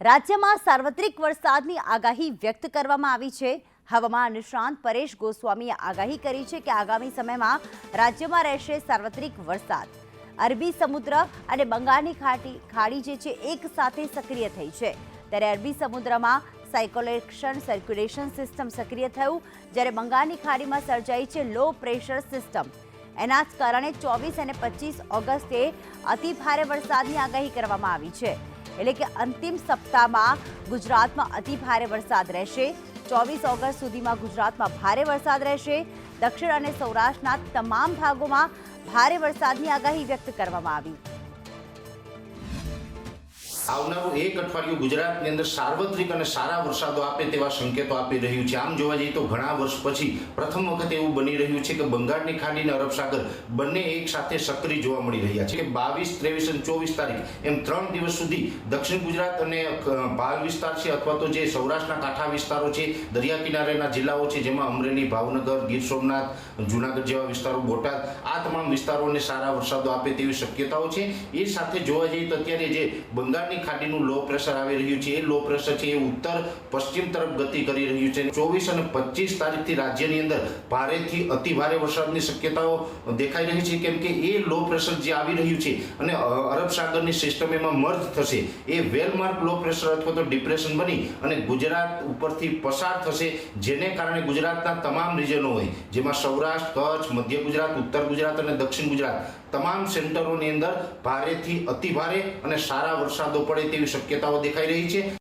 રાજ્યમાં સાર્વત્રિક વરસાદની આગાહી વ્યક્ત કરવામાં આવી છે. હવામાન નિષ્ણાંત પરેશ ગોસ્વામીએ આગાહી કરી છે કે આગામી સમયમાં રાજ્યમાં રહેશે સાર્વત્રિક વરસાદ. અરબી સમુદ્ર અને બંગાળની ખાટી, ખાડી જે છે, એક સાથે સક્રિય થઈ છે. ત્યારે અરબી સમુદ્રમાં સાયકોલેક્શન સર્ક્યુલેશન સિસ્ટમ સક્રિય થયું. જ્યારે બંગાળની ખાડીમાં સર્જાઈ છે લો પ્રેશર સિસ્ટમ એના જ કારણે ચોવીસ અને પચીસ ઓગસ્ટે અતિ ભારે વરસાદની આગાહી કરવામાં આવી છે. એટલે કે અંતિમ સપ્તાહમાં ગુજરાતમાં અતિ ભારે વરસાદ રહેશે. ચોવીસ ઓગસ્ટ સુધીમાં ગુજરાતમાં ભારે વરસાદ રહેશે. દક્ષિણ અને સૌરાષ્ટ્રના તમામ ભાગોમાં ભારે વરસાદની આગાહી વ્યક્ત કરવામાં આવી. આવનારું એક અઠવાડિયું ગુજરાતની અંદર સાર્વત્રિક અને સારા વરસાદો આપે તેવા સંકેતો આપી રહ્યું છે. આમ જોવા જઈએ તો ઘણા વર્ષ પછી પ્રથમ વખત એવું બની રહ્યું છે કે બંગાળની ખાડી અને અરબ સાગર બંને એક સાથે સક્રિય જોવા મળી રહ્યા છે. કે બાવીસ, ત્રેવીસ અને ચોવીસ તારીખ એમ ત્રણ દિવસ સુધી દક્ષિણ ગુજરાત અને ભાલ વિસ્તાર છે અથવા તો જે સૌરાષ્ટ્રના કાંઠા વિસ્તારો છે, દરિયા કિનારેના જિલ્લાઓ છે, જેમાં અમરેલી, ભાવનગર, ગીર સોમનાથ, જુનાગઢ જેવા વિસ્તારો, બોટાદ, આ તમામ વિસ્તારોને સારા વરસાદો આપે તેવી શક્યતાઓ છે. એ સાથે જોવા જઈએ તો અત્યારે જે બંગાળની ખાડીનું લો પ્રેશર આવી રહ્યું છે. એ લો પ્રેશર છે એ ઉત્તર પશ્ચિમ તરફ ગતિ કરી રહ્યું છે. ચોવીસ અને પચીસ તારીખથી રાજ્યની અંદર ભારેથી અતિ ભારે વરસાદની શક્યતાઓ દેખાઈ રહી છે. કેમ કે એ લો પ્રેશર જે આવી રહ્યું છે અને અરબ સાગરની સિસ્ટમ એમાં મર્જ થશે. એ વેલમાર્ક લો પ્રેશર અથવા તો ડિપ્રેશન બની અને ગુજરાત ઉપરથી પસાર થશે, જેને કારણે ગુજરાતના તમામ રિજનો હોય, જેમાં સૌરાષ્ટ્ર, કચ્છ, મધ્ય ગુજરાત, ઉત્તર ગુજરાત અને દક્ષિણ ગુજરાત, તમામ સેન્ટરોની અંદર ભારેથી અતિ ભારે અને સારા વરસાદો પડે તેવી શક્યતાઓ દેખાઈ રહી છે.